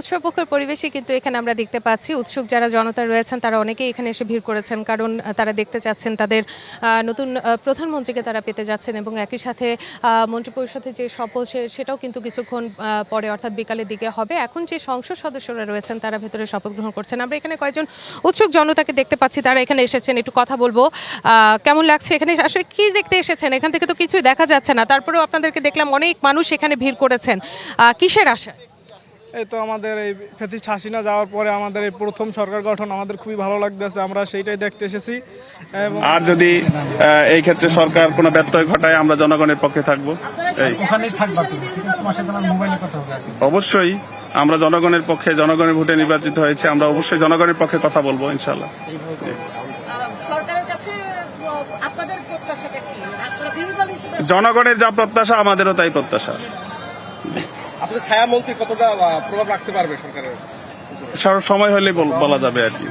উৎসবমুখর পরিবেশে কিন্তু এখানে আমরা দেখতে পাচ্ছি। উৎসুক যারা জনতা রয়েছেন তারা অনেকেই এখানে এসে ভিড় করেছেন কারণ তারা দেখতে চাচ্ছেন তাদের নতুন প্রধানমন্ত্রীকে তারা পেতে যাচ্ছেন এবং একই সাথে আহ, মন্ত্রিপরিষদের যে শপথ সেটাও কিন্তু কিছুক্ষণ পরে অর্থাৎ বিকালের দিকে হবে। এখন যে সংসদ সদস্যরা রয়েছেন তারা ভেতরে শপথ গ্রহণ করছেন। আমরা এখানে কয়েকজন উৎসুক জনতাকে দেখতে পাচ্ছি তারা এখানে এসেছেন। একটু কথা বলব কেমন লাগছে এখানে? আসলে কি দেখতে এসেছেন? এখান থেকে তো কিছুই দেখা যাচ্ছে না। তারপরেও আপনাদেরকে দেখলাম অনেক মানুষ এখানে ভিড় করেছেন। কিসের আশা? এই তো আমাদের এই ফেসিস্ট হাসিনা যাওয়ার পরে আমাদের এই প্রথম সরকার গঠন আমাদের খুবই ভালো লাগতেছে আমরা সেইটাই দেখতে এসেছি। আর যদি এই ক্ষেত্রে সরকার কোনো ব্যত্যয় ঘটায় আমরা জনগণের পক্ষে থাকব। এই। ওখানেই থাকবা তুমি কিন্তু তোমার সাথে আমার মোবাইলে কথা হবে আর কি। অবশ্যই আমরা জনগণের পক্ষে জনগণের ভোটে নির্বাচিত হয়েছে আমরা অবশ্যই জনগণের পক্ষে কথা বলব ইনশাল্লাহ জনগণের যা প্রত্যাশা আমাদেরও তাই প্রত্যাশা। আপনাদের ছায়া মন্ত্রী কতটা প্রভাব রাখতে পারবে সরকারের সময় হলে বলা যাবে আর কি।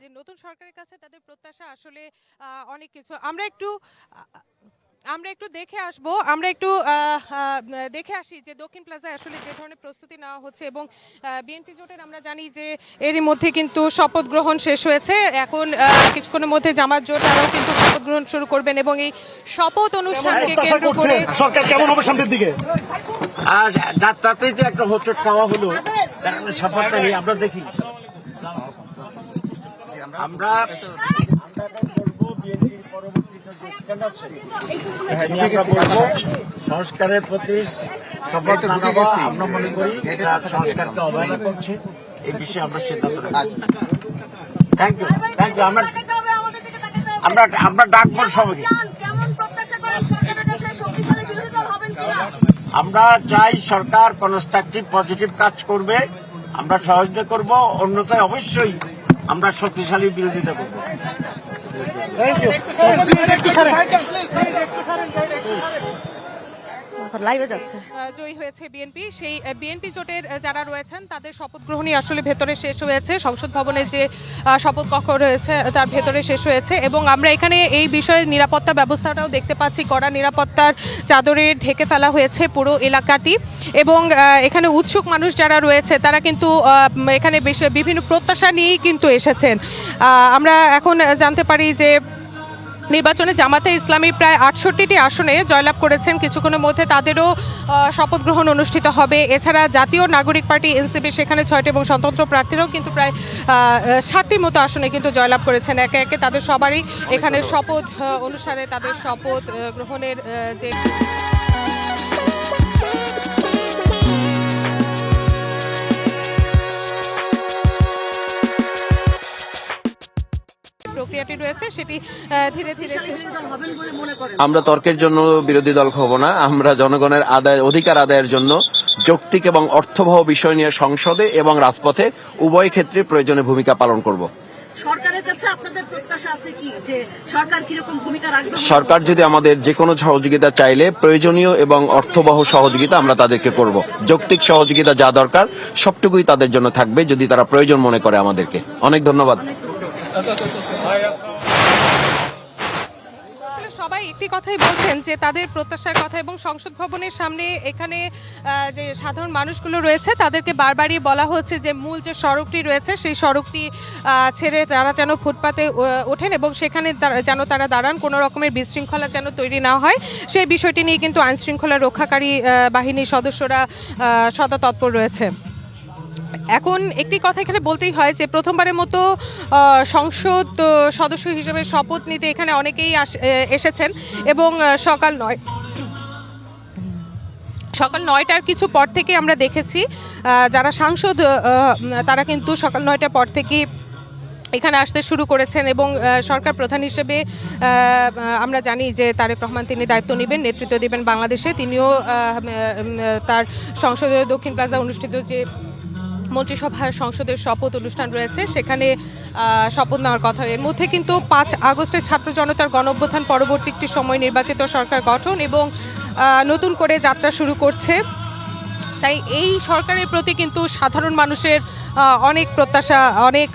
যে নতুন সরকারের কাছে তাদের প্রত্যাশা আসলে আহ, অনেক কিছু। আমরা একটু আমরা একটু দেখে আসব আমরা একটু দেখে আসি যে দক্ষিণ প্লাজায় আসলে যে ধরনের প্রস্তুতি নেওয়া হচ্ছে এবং বিএনপি জোটের আমরা জানি যে এরই মধ্যে কিন্তু শপথ গ্রহণ শেষ হয়েছে। এখন আহ, কিছুক্ষণের মধ্যে জামাত জোট তারাও কিন্তু শপথ গ্রহণ শুরু করবেন এবং এই শপথ অনুষ্ঠানকে কেন্দ্র করে সরকার কেমন হবে সামনের দিকে? আর যাত্রাতেই যে একটা হোচট খাওয়া হলো শপথটা আমরা দেখি আমরা আমরা এখন বলব বিএনপির পরবর্তীতে যে স্ট্যান্ড আছে, এখানে আমরা বলব সংস্কারের প্রতি শপথ না নেওয়া আমরা মনে করি এটা সংস্কারকে অবহেলা করছে এই বিষয়ে আমরা সিদ্ধান্ত থ্যাংক ইউ থ্যাংক ইউ আমরা আমরা আমরা ডাকবো সবাইকে। আমরা চাই সরকার কনস্ট্রাকটিভ পজিটিভ কাজ করবে আমরা সহযোগিতা করব অন্যথায় অবশ্যই আমরা শক্তিশালী বিরোধিতা করব। থ্যাংক ইউ লাইভে যাচ্ছে। জয়ী হয়েছে বিএনপি। সেই বিএনপি জোটের যারা রয়েছেন, তাদের শপথ গ্রহণই আসলে ভেতরে শেষ হয়েছে। সংসদ ভবনে যে শপথ কক্ষ রয়েছে, তার ভেতরে শেষ হয়েছে এবং আমরা এখানে এই বিষয়ে নিরাপত্তা ব্যবস্থাটাও দেখতে পাচ্ছি। কড়া নিরাপত্তার চাদরে ঢেকে ফেলা হয়েছে পুরো এলাকাটি এবং এখানে উৎসুক মানুষ যারা রয়েছে, তারা কিন্তু এখানে বিভিন্ন প্রত্যাশা নিয়েই কিন্তু এসেছেন। আমরা এখন জানতে পারি যে নির্বাচনে জামাতে ইসলামী প্রায় আটষট্টিটি আসনে জয়লাভ করেছেন। কিছুক্ষণের মধ্যে তাদেরও শপথ গ্রহণ অনুষ্ঠিত হবে। এছাড়া জাতীয় নাগরিক পার্টি এনসিপি, সেখানে ছয়টি এবং স্বতন্ত্র প্রার্থীরাও কিন্তু প্রায় ষাটটির মতো আসনে কিন্তু জয়লাভ করেছেন। একে একে তাদের সবারই এখানে শপথ অনুসারে তাদের শপথ গ্রহণের যে প্রক্রিয়াটি রয়েছে সেটি ধীরে ধীরে শেষ হবেন বলে মনে করেন। আমরা তর্কের জন্য বিরোধী দল হব না আমরা জনগণের আদায় অধিকার আদায়ের জন্য যৌক্তিক এবং অর্থবহ বিষয় নিয়ে সংসদে এবং রাজপথে উভয় ক্ষেত্রে প্রয়োজনে ভূমিকা পালন করব। সরকারের কাছে আপনাদের প্রত্যাশা আছে কি? যে সরকার কীরকম ভূমিকা রাখবে সরকার যদি আমাদের যে কোনো সহযোগিতা চাইলে প্রয়োজনীয় এবং অর্থবহ সহযোগিতা আমরা তাদেরকে করব। যৌক্তিক সহযোগিতা যা দরকার সবটুকুই তাদের জন্য থাকবে যদি তারা প্রয়োজন মনে করে আমাদেরকে। অনেক ধন্যবাদ। সবাই একটি কথাই বলছেন যে তাদের প্রত্যাশার কথা এবং সংসদ ভবনের সামনে এখানে যে সাধারণ মানুষগুলো রয়েছে, তাদেরকে বারবারই বলা হচ্ছে যে মূল যে সড়কটি রয়েছে, সেই সড়কটি ছেড়ে তারা যেন ফুটপাতে ওঠেন এবং সেখানে যেন তারা দাঁড়ান, কোনো রকমের বিশৃঙ্খলা যেন তৈরি না হয়। সেই বিষয়টি নিয়ে কিন্তু আইনশৃঙ্খলা রক্ষাকারী বাহিনীর সদস্যরা সদা তৎপর রয়েছে। এখন একটি কথা এখানে বলতেই হয় যে প্রথমবারের মতো সংসদ সদস্য হিসেবে শপথ নিতে এখানে অনেকেই এসেছেন এবং সকাল নয়, সকাল নয়টার কিছু পর থেকে আমরা দেখেছি যারা সাংসদ তারা কিন্তু সকাল নয়টার পর থেকে এখানে আসতে শুরু করেছেন এবং সরকার প্রধান হিসেবে আমরা জানি যে তারেক রহমান তিনি দায়িত্ব নেবেন, নেতৃত্ব দেবেন বাংলাদেশে। তিনিও তার সংসদীয় দক্ষিণ প্লাজা অনুষ্ঠিত যে মন্ত্রিসভার সংসদের শপথ অনুষ্ঠান রয়েছে। সেখানে শপথ নেওয়ার কথা। এর মধ্যে কিন্তু পাঁচ আগস্টে ছাত্র জনতার গণঅভ্যুত্থান পরবর্তী একটি সময় নির্বাচিত সরকার গঠন এবং নতুন করে যাত্রা শুরু করছে। তাই এই সরকারের প্রতি কিন্তু সাধারণ মানুষের অনেক প্রত্যাশা, অনেক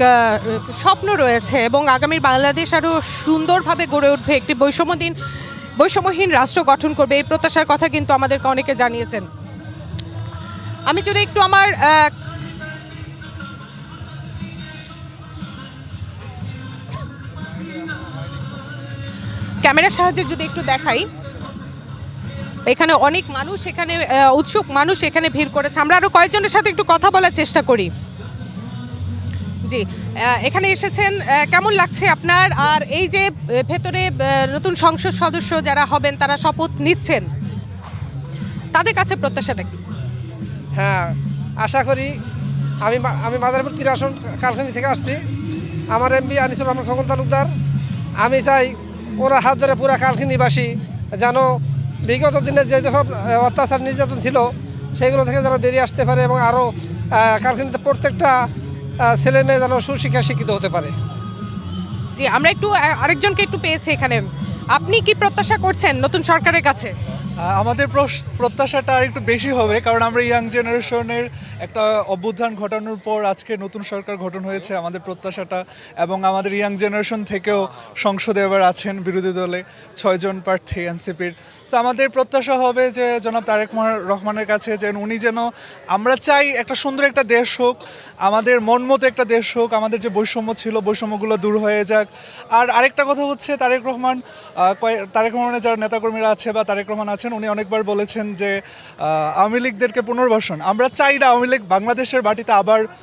স্বপ্ন রয়েছে এবং আগামীর বাংলাদেশ আরও সুন্দরভাবে গড়ে উঠবে একটি বৈষম্যদিন বৈষম্যহীন রাষ্ট্র গঠন করবে। এই প্রত্যাশার কথা কিন্তু আমাদেরকে অনেকে জানিয়েছেন। আমি যদি একটু আমার ক্যামেরার সাহায্যে যদি একটু দেখাই, এখানে অনেক মানুষ এখানে উৎসুক মানুষ এখানে ভিড় করেছে। আমরা আরও কয়েকজনের সাথে একটু কথা বলার চেষ্টা করি। জি এখানে এসেছেন কেমন লাগছে আপনার? আর এই যে ভেতরে নতুন সংসদ সদস্য যারা হবেন, তারা শপথ নিচ্ছেন? তাদের কাছে প্রত্যাশাটা কি? হ্যাঁ আশা করি। আমি আমি মাদারীপুর তিরাসন কারখানি থেকে আসছি। আমার এমপি আনিসুর রহমান খগন তালুকদার আমি চাই ওরা হাত ধরে পুরা কারখানিবাসী যেন বিগত দিনে যে সব অত্যাচার নির্যাতন ছিল সেগুলো থেকে যেন বেরিয়ে আসতে পারে এবং আরও কারখানিতে প্রত্যেকটা ছেলে মেয়ে যেন সুশিক্ষা শিক্ষিত হতে পারে। জি, আমরা একটু আরেকজনকে একটু পেয়েছি এখানে। আপনি কি প্রত্যাশা করছেন নতুন সরকারের কাছে? আমাদের প্রত্যাশাটা আর একটু বেশি হবে, কারণ আমরা ইয়াং জেনারেশনের একটা অভ্যুত্থান ঘটানোর পর আজকে নতুন সরকার গঠন হয়েছে আমাদের প্রত্যাশাটা এবং আমাদের ইয়াং জেনারেশন থেকেও সংসদে এবার আছেন বিরোধী দলে ছয়জন প্রার্থী এনসিপির। সো আমাদের প্রত্যাশা হবে যে জনাব তারেক রহমানের কাছে যেন উনি যেন, আমরা চাই একটা সুন্দর একটা দেশ হোক, আমাদের মন মতো একটা দেশ হোক, আমাদের যে বৈষম্য ছিল বৈষম্যগুলো দূর হয়ে যাক। আর আরেকটা কথা হচ্ছে তারেক রহমান তারেক রহমানের যারা নেতাকর্মীরা আছে বা তারেক রহমান আছেন উনি অনেকবার বলেছেন যে আহ, আওয়ামী লীগদেরকে পুনর্বাসন। আমরা চাই না আওয়ামী লীগ বাংলাদেশের বাটিতে আবার আহ,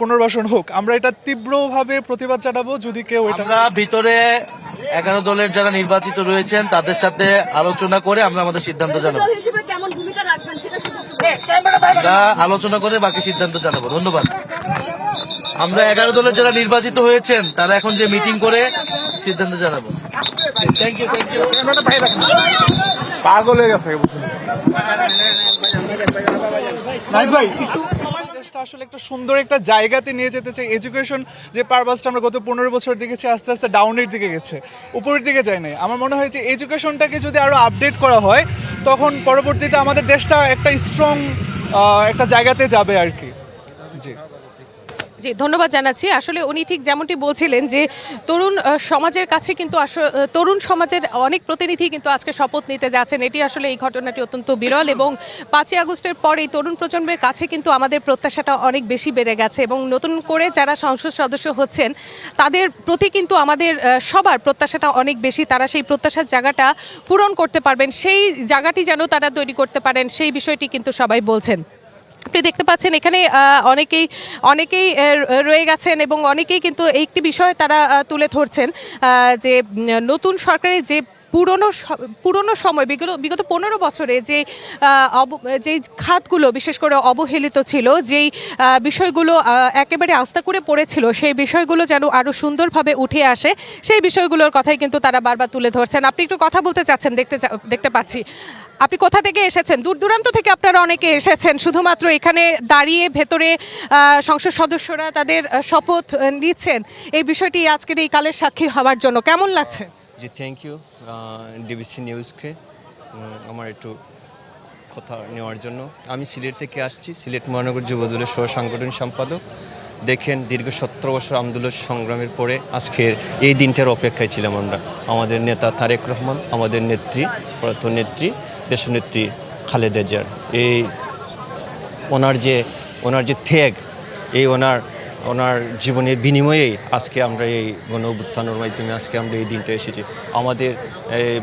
পুনর্বাসন হোক। আমরা এটা তীব্রভাবে প্রতিবাদ জানাব যদি কেউ এটা ভিতরে এগারো দলের যারা নির্বাচিত রয়েছেন তাদের সাথে আলোচনা করে আমরা আমাদের সিদ্ধান্ত জানাব। দল হিসেবে কেমন ভূমিকা রাখবেন সেটা শুধু একটু আমরা আলোচনা করে বাকি সিদ্ধান্ত জানাব। ধন্যবাদ। আমরা এগারো দলের যারা নির্বাচিত হয়েছেন তারা এখন যে মিটিং করে সিদ্ধান্ত জানাব। থ্যাংক ইউ থ্যাংক ইউ পাগল হয়ে গেছে। দেশটা আসলে একটা সুন্দর একটা জায়গাতে নিয়ে যেতে চাই। এডুকেশন যে পারপাসটা আমরা গত পনেরো বছর দেখেছি আস্তে আস্তে ডাউনের দিকে গেছে। উপরের দিকে যায় নাই। আমার মনে হয় যে এডুকেশনটাকে যদি আরও আপডেট করা হয় তখন পরবর্তীতে আমাদের দেশটা একটা স্ট্রং একটা জায়গাতে যাবে আর কি। জি, ধন্যবাদ জানাচ্ছি। আসলে উনি ঠিক যেমনটি বলছিলেন যে তরুণ সমাজের কাছে কিন্তু তরুণ সমাজের অনেক প্রতিনিধি কিন্তু আজকে শপথ নিতে যাচ্ছেন। এটি আসলে এই ঘটনাটি অত্যন্ত বিরল এবং পাঁচই আগস্টের পর এই তরুণ প্রজন্মের কাছে কিন্তু আমাদের প্রত্যাশাটা অনেক বেশি বেড়ে গেছে এবং নতুন করে যারা সংসদ সদস্য হচ্ছেন, তাদের প্রতি কিন্তু আমাদের সবার প্রত্যাশাটা অনেক বেশি। তারা সেই প্রত্যাশার জায়গাটা পূরণ করতে পারবেন, সেই জায়গাটি যেন তারা তৈরি করতে পারেন, সেই বিষয়টি কিন্তু সবাই বলছেন। আপনি দেখতে পাচ্ছেন এখানে অনেকেই অনেকেই রয়ে গেছেন এবং অনেকেই কিন্তু একটি বিষয় তারা তুলে ধরছেন যে নতুন সরকারের যে পুরনো পুরনো সময়, বিগত বিগত পনেরো বছরে যে যেই খাতগুলো বিশেষ করে অবহেলিত ছিল, যেই বিষয়গুলো একেবারে আস্থা করে পড়েছিল, সেই বিষয়গুলো যেন আরও সুন্দরভাবে উঠে আসে, সেই বিষয়গুলোর কথাই কিন্তু তারা বারবার তুলে ধরছেন। আপনি একটু কথা বলতে চাচ্ছেন, দেখতে দেখতে পাচ্ছি। আপনি কোথা থেকে এসেছেন? দূর দূরান্ত থেকে আপনারা অনেকে এসেছেন। শুধুমাত্র এখানে দাঁড়িয়ে ভেতরে সংসদ সদস্যরা তাদের শপথ নিচ্ছেন। এই বিষয়টি আজকের এই কালের সাক্ষী হওয়ার জন্য। কেমন লাগছে? জি থ্যাংক ইউ ডিবিসি নিউজকে আমার একটু কথা নেওয়ার জন্য। আমি সিলেট থেকে আসছি। সিলেট মহানগর যুবদলের সহ সাংগঠনিক সম্পাদক। দেখেন, দীর্ঘ সতেরো বছর আন্দোলন সংগ্রামের পরে আজকের এই দিনটার অপেক্ষায় ছিলাম আমরা। আমাদের নেতা তারেক রহমান, আমাদের নেত্রী, প্রয়াত নেত্রী দেশনেত্রী খালেদা জিয়ার। এই ওনার যে ওনার যে ত্যাগ, এই ওনার ওনার জীবনের বিনিময়েই আজকে আমরা এই গণ অভ্যুত্থানের মাধ্যমে আজকে আমরা এই দিনটা এসেছি। আমাদের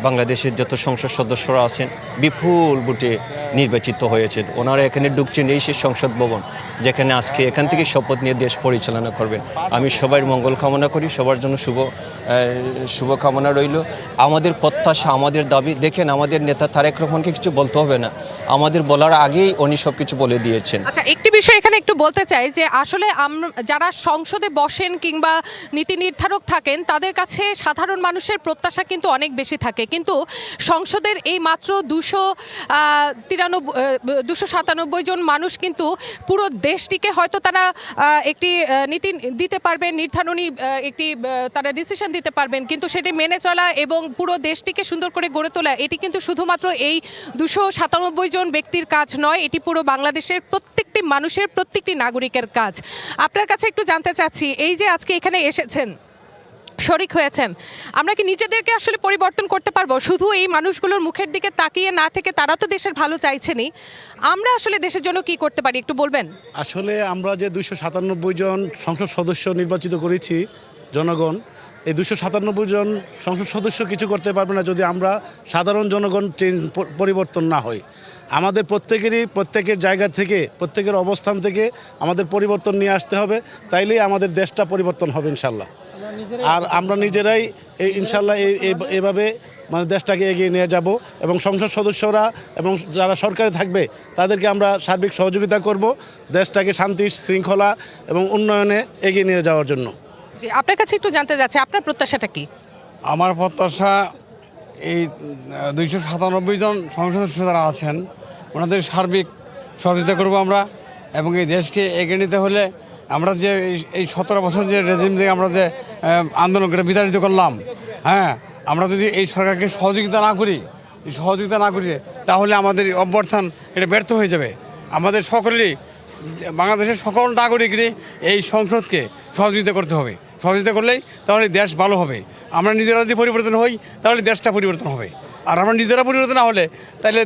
বাংলাদেশের যত সংসদ সদস্যরা আছেন, বিপুল ভোটে নির্বাচিত হয়েছেন। ওনারা এখানে ঢুকছেন এই সেই সংসদ ভবন, যেখানে আজকে এখান থেকে শপথ নিয়ে দেশ পরিচালনা করবেন। আমি সবার মঙ্গল কামনা করি, সবার জন্য শুভ শুভকামনা রইল। আমাদের প্রত্যাশা আমাদের দাবি, দেখেন আমাদের নেতা তারেক রহমানকে কিছু বলতে হবে না। আমাদের বলার আগেই উনি সব কিছু বলে দিয়েছেন। আচ্ছা একটি বিষয় এখানে একটু বলতে চাই যে, আসলে যারা সংসদে বসেন কিংবা নীতি নির্ধারক থাকেন, তাদের কাছে সাধারণ মানুষের প্রত্যাশা কিন্তু অনেক বেশি থাকে। কিন্তু সংসদের এই মাত্র দুশো তিরানব্বই দুশো সাতানব্বই জন মানুষ কিন্তু পুরো দেশটিকে হয়তো তারা একটি নীতি দিতে পারবেন, নির্ধারণী একটি তারা ডিসিশন দিতে পারবেন। কিন্তু সেটি মেনে চলা এবং পুরো দেশটিকে সুন্দর করে গড়ে তোলা, এটি কিন্তু শুধুমাত্র এই দুশো সাতানব্বই জন ব্যক্তির কাজ নয়, এটি পুরো বাংলাদেশের প্রত্যেকটি মানুষের, প্রত্যেকটি নাগরিকের কাজ। আপনার কাছে একটু জানতে চাচ্ছি, এই যে আজকে এখানে এসেছেন, শরিক হয়েছেন, আমরা কি নিজেদেরকে আসলে পরিবর্তন করতে পারব? শুধু এই মানুষগুলোর মুখের দিকে তাকিয়ে না থেকে তারা তো দেশের ভালো চাইছেনই। আমরা আসলে দেশের জন্য কি করতে পারি, একটু বলবেন? আসলে আমরা যে দুইশো সাতানব্বই জন সংসদ সদস্য নির্বাচিত করেছি, জনগণ এই দুশো সাতানব্বই জন সংসদ সদস্য কিছু করতে পারবে না যদি আমরা সাধারণ জনগণ চেঞ্জ পরিবর্তন না হয় আমাদের প্রত্যেকেরই, প্রত্যেকের জায়গা থেকে, প্রত্যেকের অবস্থান থেকে আমাদের পরিবর্তন নিয়ে আসতে হবে, তাইলেই আমাদের দেশটা পরিবর্তন হবে ইনশাল্লাহ। আর আমরা নিজেরাই এই ইনশাল্লাহ এভাবে মানে দেশটাকে এগিয়ে নিয়ে যাব এবং সংসদ সদস্যরা এবং যারা সরকারে থাকবে, তাদেরকে আমরা সার্বিক সহযোগিতা করব দেশটাকে শান্তি, শৃঙ্খলা এবং উন্নয়নে এগিয়ে নিয়ে যাওয়ার জন্য। জি, আপনার কাছে একটু জানতে চাচ্ছি, আপনার প্রত্যাশাটা কি? আমার প্রত্যাশা এই দুইশো সাতানব্বই জন সংসদ সদস্য যারা আছেন, ওনাদের সার্বিক সহযোগিতা করব আমরা এবং এই দেশকে এগিয়ে নিতে হলে আমরা যে এই- সতেরো বছর যে রেজিম থেকে আমরা যে আন্দোলন করে বিতাড়িত করলাম হ্যাঁ আমরা যদি এই সরকারকে সহযোগিতা না করি সহযোগিতা না করি তাহলে আমাদের অভ্যর্থান এটা ব্যর্থ হয়ে যাবে। আমাদের সকলেরই, বাংলাদেশের সকল নাগরিকরই এই সংসদকে সহযোগিতা করতে হবে। সহযোগিতা করলেই তাহলে দেশ ভালো হবে। আমরা নিজেরা যদি পরিবর্তন হই তাহলে দেশটা পরিবর্তন হবে। আর আমরা নিজেরা পরিবর্তন না হলে তাহলে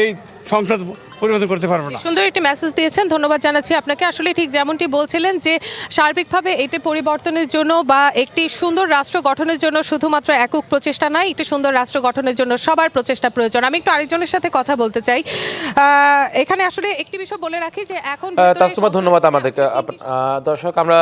এই সংসদ পরিবর্তন করতে পারব না। সুন্দর একটি মেসেজ দিয়েছেন ধন্যবাদ জানাচ্ছি আপনাকে। আসলে ঠিক যেমনটি বলছিলেন যে সার্বিকভাবে এটি পরিবর্তনের জন্য বা একটি সুন্দর রাষ্ট্র গঠনের জন্য শুধুমাত্র একক প্রচেষ্টা নয় একটি সুন্দর রাষ্ট্র গঠনের জন্য সবার প্রচেষ্টা প্রয়োজন। আমি একটু আরেকজনের সাথে কথা বলতে চাই। এখানে আসলে একটি বিষয় বলে রাখি যে এখন ধন্যবাদ আমাদেরকে। দর্শক আমরা